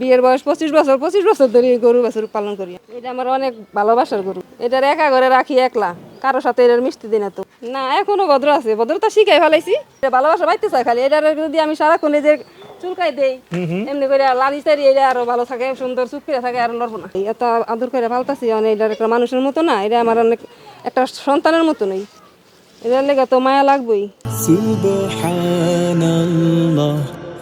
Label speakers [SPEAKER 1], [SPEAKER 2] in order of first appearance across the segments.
[SPEAKER 1] বিয়ের বয়স পঁচিশ বছর পঁচিশ বছর ধরে এই গরু বাছুর পালন করি। এটা আমার অনেক ভালোবাসার গরু। এটার একা ঘরে রাখি একলা কারও সাথে এটার মিষ্টি দিন তো। না এখনও ভদ্র আছে ভদ্রতা শিখাই ফেলাইছি। এটা ভালোবাসা পাইতে চাই খালি এটার যদি আমি সারাক্ষণ যে চুলকাই দেই এমনি করে লালি চারি এটা আরও ভালো থাকে সুন্দর চুপ করে থাকে আর লড়বো না। এত আদর করে ভালতাছি মানে এটার একটা মানুষের মতো না এটা আমার অনেক একটা সন্তানের মতো নেই। এটার লেগে তো মায়া লাগবেই।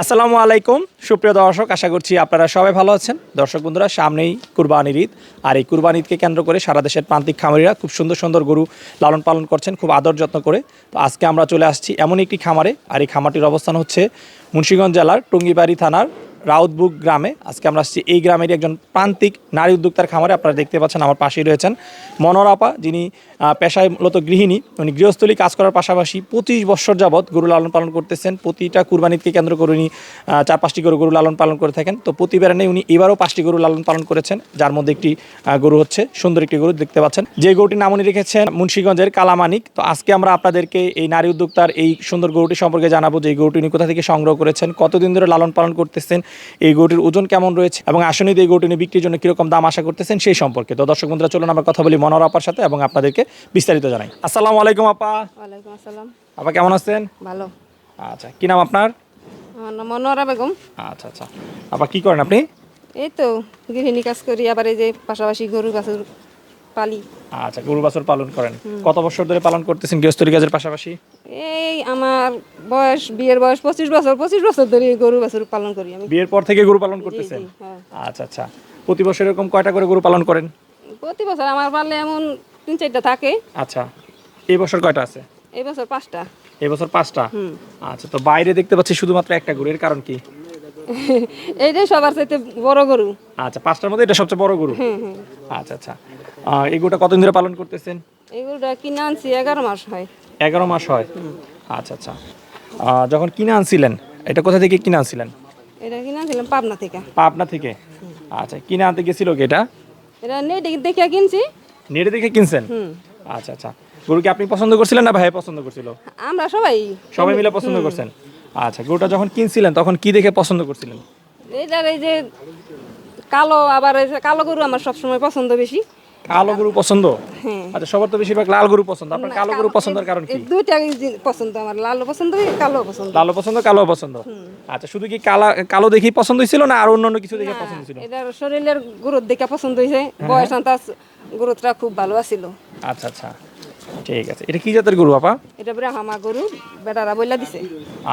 [SPEAKER 2] আসসালামু আলাইকুম। সুপ্রিয় দর্শক, আশা করছি আপনারা সবাই ভালো আছেন। দর্শক বন্ধুরা, সামনেই কুরবানির ঈদ। আর এই কুরবানি ঈদকে কেন্দ্র করে সারা দেশের প্রান্তিক খামারিরা খুব সুন্দর সুন্দর গরু লালন পালন করছেন, খুব আদর যত্ন করে। তো আজকে আমরা চলে আসছি এমন একটি খামারে। আর এই খামারটির অবস্থান হচ্ছে মুন্সিগঞ্জ জেলার টুঙ্গিবাড়ি থানার রাউতবুক গ্রামে, আজকে আমরা আসছি এই গ্রামেরই একজন প্রান্তিক নারী উদ্যোক্তার খামারে, আপনারা দেখতে পাচ্ছেন আমার পাশেই রয়েছেন মনোরাপা যিনি পেশায় মূলত গৃহিণী, উনি গৃহস্থলী কাজ করার পাশাপাশি পঁচিশ বছর যাবৎ গরু লালন পালন করতেছেন, প্রতিটা কুরবানিকে কেন্দ্র করে উনি চার পাঁচটি গরু গরু লালন পালন করে থাকেন। তো প্রতি বেড়ানে উনি এবারও পাঁচটি গরু লালন পালন করেছেন, যার মধ্যে একটি গরু হচ্ছে সুন্দর একটি গরু, দেখতে পাচ্ছেন। যে গরুটির নাম উনি রেখেছেন মুন্সিগঞ্জের কালামানিক। তো আজকে আমরা আপনাদেরকে এই নারী উদ্যোক্তার এই সুন্দর গরুটি সম্পর্কে জানাব, যে এই গরুটি উনি কোথা থেকে সংগ্রহ করেছেন, কতদিন ধরে লালন পালন করতেছেন এই গরুটির ওজন কেমন রয়েছে এবং আসলে এই গরুটি নিয়ে বিক্রির জন্য কীরকম দাম আশা করতেছেন সেই সম্পর্কে। তো দর্শক বন্ধুরা চলুন আমরা কথা বলি মনোর আপার সাথে এবং আপনাদেরকে বিস্তারিত জানাই। আসসালামু আলাইকুম আপা।
[SPEAKER 1] ওয়ালাইকুম আসসালাম।
[SPEAKER 2] আপা কেমন আছেন?
[SPEAKER 1] ভালো।
[SPEAKER 2] আচ্ছা কি নাম আপনার?
[SPEAKER 1] মনোয়ারা বেগম।
[SPEAKER 2] আচ্ছা আচ্ছা। আপা কি করেন আপনি?
[SPEAKER 1] এই তো গৃহিণী কাজ করি আবার এই যে পাশাপাশি গরু বাছুর পালি।
[SPEAKER 2] আচ্ছা গরু বাছুর পালন করেন। কত বছর ধরে পালন করতেছেন গৃহস্থলী কাজের পাশাপাশি?
[SPEAKER 1] এই আমার বয়স বিয়ের বয়স পঁচিশ বছর পঁচিশ বছর ধরে গরু বাছুর পালন করি আমি।
[SPEAKER 2] বিয়ের পর থেকে গরু পালন করতেছেন?
[SPEAKER 1] হ্যাঁ।
[SPEAKER 2] আচ্ছা আচ্ছা। প্রতি বছর এরকম কয়টা করে গরু পালন করেন?
[SPEAKER 1] প্রতি বছর আমার এমন তিন চারটা থাকে।
[SPEAKER 2] আচ্ছা। এই বছর কয়টা আছে?
[SPEAKER 1] এই বছর পাঁচটা।
[SPEAKER 2] এই বছর পাঁচটা? আচ্ছা তো বাইরে দেখতে পাচ্ছি শুধুমাত্র একটা গরু এর কারণ কি?
[SPEAKER 1] এইটাই সবার চাইতে বড় গরু।
[SPEAKER 2] আচ্ছা পাঁচটার মধ্যে এটা সবচেয়ে বড় গরু? আচ্ছা আচ্ছা। এই গরুটা কতদিন ধরে পালন করতেছেন?
[SPEAKER 1] এই গরুটা কিনে আনছি এগারো মাস হয়।
[SPEAKER 2] এগারো মাস হয়? আচ্ছা আচ্ছা। যখন কিনে আনছিলেন এটা কোথা থেকে কিনে আনছিলেন?
[SPEAKER 1] এটা কিনে আনছিলাম পাবনা থেকে।
[SPEAKER 2] পাবনা থেকে? আচ্ছা কিনে আনতে গেছিল কি এটা?
[SPEAKER 1] এটা নেটে দেখে কিনছি।
[SPEAKER 2] নেটে দেখে কিনছেন? আচ্ছা আচ্ছা। গরু কি আপনি পছন্দ করছিলেন না ভাই পছন্দ করছিল?
[SPEAKER 1] আমরা সবাই
[SPEAKER 2] সবাই মিলে পছন্দ করছেন? আচ্ছা গরুটা যখন কিনছিলেন তখন কি দেখে পছন্দ করছিলেন?
[SPEAKER 1] এই যে কালো আবার কালো গরু আমার সবসময় পছন্দ বেশি।
[SPEAKER 2] কালো গরু পছন্দ?
[SPEAKER 1] হ্যাঁ।
[SPEAKER 2] আচ্ছা সবার তো বেশিরভাগ লাল গরু পছন্দ। আপনার কালো গরু পছন্দের কারণ কি?
[SPEAKER 1] দুইটা পছন্দ আমার লাল পছন্দ কালো পছন্দ?
[SPEAKER 2] লালো পছন্দ কালো পছন্দ? আচ্ছা শুধু কি কালা কালো দেখেই পছন্দ হয়েছিল না আর অন্যান্য কিছু দেখে পছন্দ ছিল
[SPEAKER 1] এটার শরীরের গ্রোথ দেখে পছন্দ হয়েছে।
[SPEAKER 2] হ্যাঁ,
[SPEAKER 1] বয়স আন্তাজ গ্রোথটা খুব ভালো আছিল।
[SPEAKER 2] আচ্ছা আচ্ছা। ঠিক আছে। এটা কি জাতের গরু আপা?
[SPEAKER 1] এটা ব্রাহ্মা গরু বেটারা বইলা দিছে।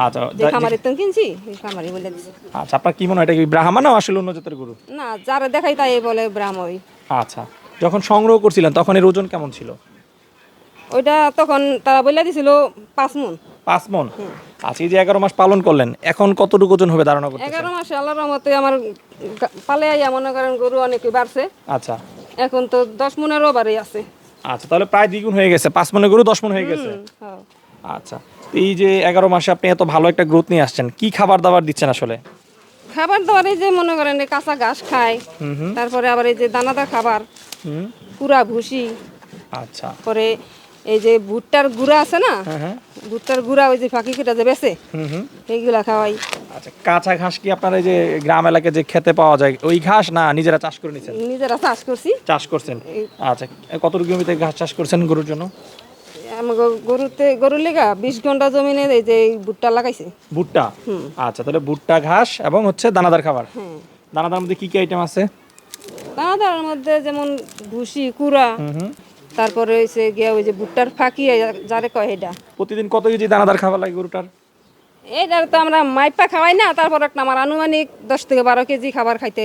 [SPEAKER 2] আচ্ছা
[SPEAKER 1] যে খামারে তো কিনছি খামারে বইলা দিছে।
[SPEAKER 2] আচ্ছা আপনার কি মনে হয় এটা কি ব্রাহ্মা না আসলে অন্য জাতের গরু?
[SPEAKER 1] না যারা দেখাই তাই বলে ব্রাহ্মই।
[SPEAKER 2] আচ্ছা। যখন সংগ্রহ করছিলেন তখন এর ওজন কেমন ছিল?
[SPEAKER 1] ওইটা তখন তারা বইলা দিছিল পাঁচ মন।
[SPEAKER 2] পাঁচ মন? আচ্ছা এই যে এগারো মাস পালন করলেন এখন কতটুকু ওজন হবে ধারণা করতে
[SPEAKER 1] এগারো মাসে আল্লাহর রহমতে আমার পালে আইয়া মনে করেন গরু অনেক বাড়ছে।
[SPEAKER 2] আচ্ছা।
[SPEAKER 1] এখন তো দশ মনেরও বাড়ি আছে।
[SPEAKER 2] আচ্ছা তাহলে প্রায় দ্বিগুণ হয়ে গেছে পাঁচ মনে গরু দশ মন হয়ে গেছে।
[SPEAKER 1] হ্যাঁ।
[SPEAKER 2] আচ্ছা এই যে এগারো মাসে আপনি এত ভালো একটা গ্রোথ নিয়ে আসছেন কি খাবার দাবার দিচ্ছেন আসলে?
[SPEAKER 1] খাবার দাবার এই যে মনে করেন কাঁচা ঘাস খায় তারপরে আবার এই যে দানাদার খাবার
[SPEAKER 2] হুম।
[SPEAKER 1] কুড়া ভুসি
[SPEAKER 2] আচ্ছা।
[SPEAKER 1] পরে এই যে ভুট্টার গুঁড়া আছে না
[SPEAKER 2] হ্যাঁ হ্যাঁ।
[SPEAKER 1] ভুট্টার গুঁড়া ওই যে ফাঁকি কেটে যে বেছে
[SPEAKER 2] হুম হুম।
[SPEAKER 1] এইগুলা খাওয়াই।
[SPEAKER 2] আচ্ছা কাঁচা ঘাস কি আপনার এই যে গ্রাম এলাকায় যে খেতে পাওয়া যায় ওই ঘাস না নিজেরা চাষ করে নিছেন?
[SPEAKER 1] নিজেরা চাষ করছি।
[SPEAKER 2] চাষ করছেন। আচ্ছা কত জমিতে ঘাস চাষ করছেন গরুর জন্য?
[SPEAKER 1] গরুতে গরুর লেগা বিশ ঘণ্টা জমিনে এই যে এই ভুট্টা লাগাইছে।
[SPEAKER 2] ভুট্টা? আচ্ছা তাহলে ভুট্টা ঘাস এবং হচ্ছে দানাদার খাবার।
[SPEAKER 1] হ্যাঁ।
[SPEAKER 2] দানাদার মধ্যে কি কি আইটেম আছে?
[SPEAKER 1] দানাদার মধ্যে যেমন ভুসি কুড়া তারপরে গিয়া ওই যে ভুট্টার ফাঁকি যারে কয় এটা
[SPEAKER 2] প্রতিদিন কত কেজি দানাদার খাবার লাগে গরুটার?
[SPEAKER 1] এটার তো আমরা মাইপা খাওয়াই না তারপর একটা আমার আনুমানিক দশ থেকে বারো কেজি খাবার খাইতে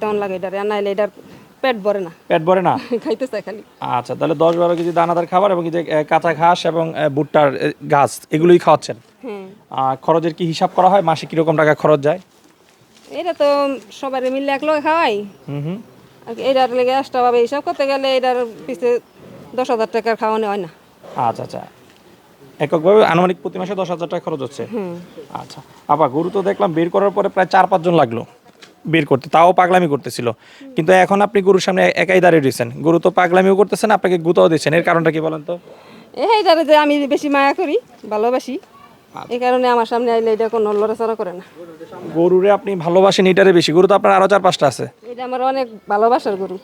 [SPEAKER 1] দেওয়ান লাগে এটার নাইলে এটার পেট ভরে না।
[SPEAKER 2] পেট ভরে না?
[SPEAKER 1] খাইতে চাই খালি।
[SPEAKER 2] আচ্ছা তাহলে দশ বারো কেজি দানাদার খাবার এবং যে কাঁচা ঘাস এবং ভুট্টার ঘাস এগুলোই খাওয়াচ্ছেন? আর খরচের কি হিসাব করা হয়? মাসে কীরকম টাকা খরচ যায়?
[SPEAKER 1] এটা তো সবাই মিলে এক লগে খাওয়াই। এটার লেগে এক্সট্রা ভাবে হিসাব করতে গেলে এটার পিছে দশ হাজার টাকার খাওয়ানো হয় না।
[SPEAKER 2] আচ্ছা আচ্ছা। এককভাবে আনুমানিক প্রতি মাসে দশ হাজার টাকা খরচ হচ্ছে। আচ্ছা। আপা গরু তো দেখলাম বের করার পরে প্রায় চার পাঁচজন লাগল। বের করতে তাও পাগলামি করতেছিল। কিন্তু এখন আপনি গরুর সামনে একাই দাঁড়িয়ে রয়েছেন। গরু তো পাগলামিও করতেছেন আপনাকে গুতাও দিচ্ছেন এর কারণটা কি বলেন তো?
[SPEAKER 1] এইটারে যে আমি বেশি মায়া করি ভালোবাসি। এই কারণে আমার সামনে আইলে এটা কোনো লড়াচড়া করে না।
[SPEAKER 2] গরুরে আপনি ভালোবাসেন এটারে বেশি। গরু তো আপনার আরও চার পাঁচটা আছে।
[SPEAKER 1] এটা আমার অনেক ভালোবাসার গরু।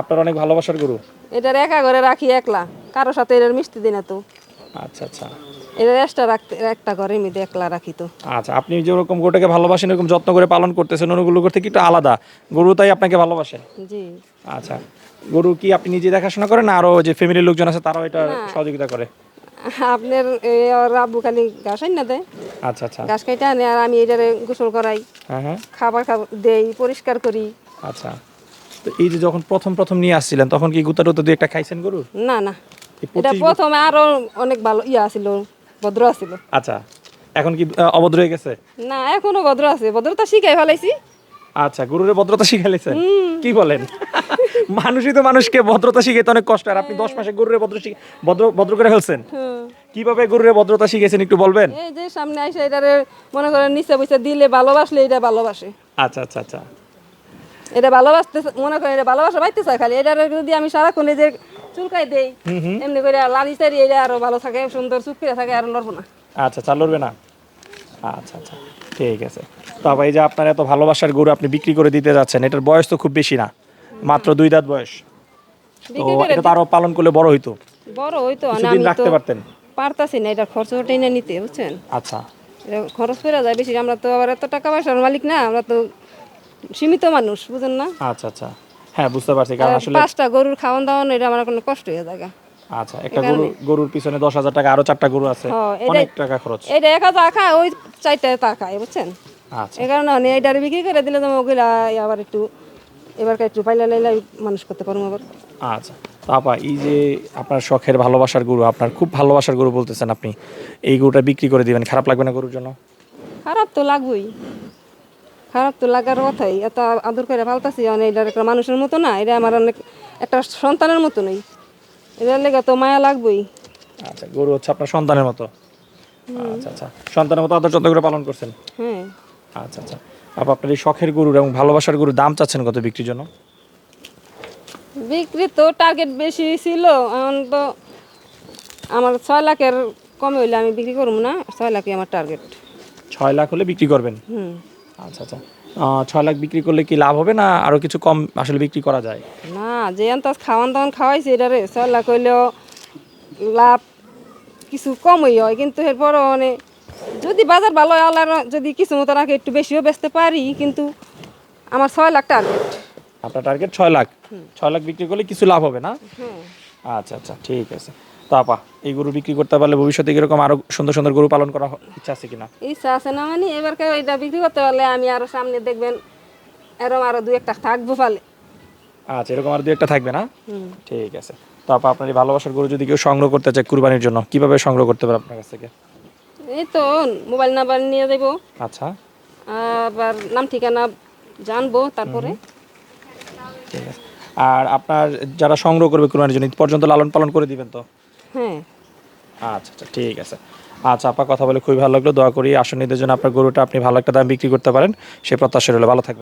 [SPEAKER 2] আপনার অনেক ভালোবাসার গরু।
[SPEAKER 1] এটার একা ঘরে রাখি একলা কারোর সাথে এটার মিষ্টি দিই না তো।
[SPEAKER 2] আচ্ছা আচ্ছা।
[SPEAKER 1] এটার এক্সট্রা রাখতে একটা ঘরে মধ্যে একলা রাখি তো।
[SPEAKER 2] আচ্ছা আপনি যেরকম গরুটাকে ভালোবাসেন এরকম যত্ন করে পালন করতেছেন অন্যগুলো করতে একটু আলাদা। গরু তাই আপনাকে ভালোবাসে?
[SPEAKER 1] জি।
[SPEAKER 2] আচ্ছা গরু কি আপনি নিজে দেখাশোনা করেন না? আরও যে ফ্যামিলির লোকজন আছে তারাও এটা সহযোগিতা করে।
[SPEAKER 1] আপনার এই খালি ঘাস না দেয়?
[SPEAKER 2] আচ্ছা আচ্ছা।
[SPEAKER 1] ঘাস খাইতে আনে আর আমি এটারে গোসল করাই।
[SPEAKER 2] হ্যাঁ হ্যাঁ।
[SPEAKER 1] খাবার খাবার দেই পরিষ্কার করি।
[SPEAKER 2] আচ্ছা তো এই যে যখন প্রথম প্রথম নিয়ে আসছিলেন তখন কি গুতা টুতা একটা খাইছেন গরুর?
[SPEAKER 1] না না। এটা প্রথমে আরও অনেক ভালো ইয়া ছিল। ভদ্র আছিল।
[SPEAKER 2] আচ্ছা এখন কি অভদ্র হয়ে গেছে?
[SPEAKER 1] না এখনও ভদ্র আছে। ভদ্রতা শিখাই ফেলাইছি।
[SPEAKER 2] আচ্ছা গরুরে ভদ্রতা শিখাইলেছেন? কি বলেন? মানুষই তো মানুষকে ভদ্রতা শিখাইতে অনেক কষ্ট আর আপনি দশ মাসে গরুরে ভদ্র ভদ্র ভদ্র করে ফেলছেন? কীভাবে গরুরে ভদ্রতা শিখেছেন একটু বলবেন?
[SPEAKER 1] এই যে সামনে আইসা এটারে মনে করেন নিচে বসে দিলে ভালোবাসলে এটা ভালোবাসে।
[SPEAKER 2] আচ্ছা আচ্ছা আচ্ছা।
[SPEAKER 1] এটা ভালোবাসতে মনে করেন এটা ভালোবাসা পাইতে চায় খালি। এটারে যদি আমি সারাক্ষণ এই যে চুলকাই দেই। এমনি করে লালি চারি এটা আরও ভালো থাকে সুন্দর চুপ করে থাকে আর লড়বো না।
[SPEAKER 2] আচ্ছা চাল লড়বে না? আচ্ছা আচ্ছা ঠিক আছে। তারপর এই যে আপনার এত ভালোবাসার গরু আপনি বিক্রি করে দিতে যাচ্ছেন এটার বয়স তো খুব বেশি না মাত্র দুই দাঁত বয়স। তো এটা তো আরও পালন করলে বড় হইতো।
[SPEAKER 1] বড় হইতো না আমি
[SPEAKER 2] রাখতে পারতেন।
[SPEAKER 1] পারতাছি না এটা খরচ টেনে নিতে বুঝছেন?
[SPEAKER 2] আচ্ছা।
[SPEAKER 1] খরচ করে যায় বেশি আমরা তো আবার এত টাকা পয়সার মালিক না আমরা তো সীমিত মানুষ বুঝেন না?
[SPEAKER 2] আচ্ছা আচ্ছা। হ্যাঁ বুঝতে পারছি কারণ আসলে
[SPEAKER 1] পাঁচটা গরুর খাওয়ান দাওয়ান এটা আমার কোনো কষ্ট হয়ে যায়
[SPEAKER 2] আচ্ছা একটা গরু গরুর পিছনে দশ হাজার টাকা আরও চারটা গরু আছে
[SPEAKER 1] হ্যাঁ,
[SPEAKER 2] অনেক টাকা খরচ।
[SPEAKER 1] এটা এক হাজার খায় ওই চারটা তা খায় বুঝছেন?
[SPEAKER 2] আচ্ছা।
[SPEAKER 1] এই কারণে আমি এইটার বিক্রি করে দিলে তুমি ওগুলা আবার একটু এবার একটু পাইলে লাইলে মানুষ করতে পারব আবার।
[SPEAKER 2] আচ্ছা তাপা এই যে আপনার শখের ভালোবাসার গরু আপনার খুব ভালোবাসার গরু বলতেছেন আপনি এই গরুটা বিক্রি করে দিবেন খারাপ লাগবে না গরুর জন্য?
[SPEAKER 1] খারাপ তো লাগবেই। খারাপ তো লাগার কথাই। এত আদর করে পাল্টাছি মানে এটা একটা মানুষের মতো না এটা আমার অনেক একটা সন্তানের মতো নেই। এটার লেগে তো মায়া লাগবেই।
[SPEAKER 2] আচ্ছা গরু হচ্ছে আপনার সন্তানের মতো। আচ্ছা আচ্ছা। সন্তানের মতো আদর যত্ন করে পালন করছেন?
[SPEAKER 1] হ্যাঁ।
[SPEAKER 2] আচ্ছা আচ্ছা। আপা আপনার এই শখের গরুর এবং ভালোবাসার গরুর দাম চাচ্ছেন কত বিক্রির জন্য?
[SPEAKER 1] বিক্রি তো টার্গেট বেশি ছিল এখন তো আমার ছয় লাখের কমে হইলে আমি বিক্রি করব না ছয় লাখই আমার টার্গেট
[SPEAKER 2] ছয় লাখ হলে বিক্রি করবেন?
[SPEAKER 1] হুম।
[SPEAKER 2] আচ্ছা আচ্ছা। ছয় লাখ বিক্রি করলে কি লাভ হবে না আরও কিছু কম আসলে বিক্রি করা যায়?
[SPEAKER 1] না যে আন্তাজ খাওয়ান দাওয়ান খাওয়াইছে এটারে ছয় লাখ হইলেও লাভ কিছু কমই হয়। কিন্তু এরপরও মানে যদি বাজার ভালো হয় আল্লাহর যদি কিছু মতো রাখে একটু বেশিও বেচতে পারি কিন্তু আমার ছয় লাখ টার্গেট
[SPEAKER 2] আপনার টার্গেট ছয় লাখ। ছয় লাখ বিক্রি করলে কিছু লাভ হবে না? আচ্ছা আচ্ছা ঠিক আছে। তো আপা এই গরু বিক্রি করতে পারলে ভবিষ্যতে এরকম আরও সুন্দর সুন্দর গরু পালন করা ইচ্ছা আছে কিনা?
[SPEAKER 1] ইচ্ছা আছে না মানে এবার কেউ এটা বিক্রি করতে পারলে আমি আরও সামনে দেখবেন এরম আরও দুই একটা থাকব পালে।
[SPEAKER 2] আচ্ছা এরকম আর দু একটা থাকবে না? ঠিক আছে। তো আপা আপনার এই ভালোবাসার গরু যদি কেউ সংগ্রহ করতে চায় কুরবানির জন্য কীভাবে সংগ্রহ করতে পারে আপনার কাছ থেকে?
[SPEAKER 1] এই তো মোবাইল নাম্বার নিয়ে দেবো।
[SPEAKER 2] আচ্ছা।
[SPEAKER 1] আবার নাম ঠিকানা জানব তারপরে।
[SPEAKER 2] ঠিক আছে। আর আপনার যারা সংগ্রহ করবে কুরবানির জন্য পর্যন্ত লালন পালন করে দিবেন তো?
[SPEAKER 1] হ্যাঁ।
[SPEAKER 2] আচ্ছা আচ্ছা ঠিক আছে। আচ্ছা আপা কথা বলে খুবই ভালো লাগল। দোয়া করি আসন ঈদের জন্য আপনার গরুটা আপনি ভালো একটা দাম বিক্রি করতে পারেন। সে প্রত্যাশা রইল। ভালো থাকবেন।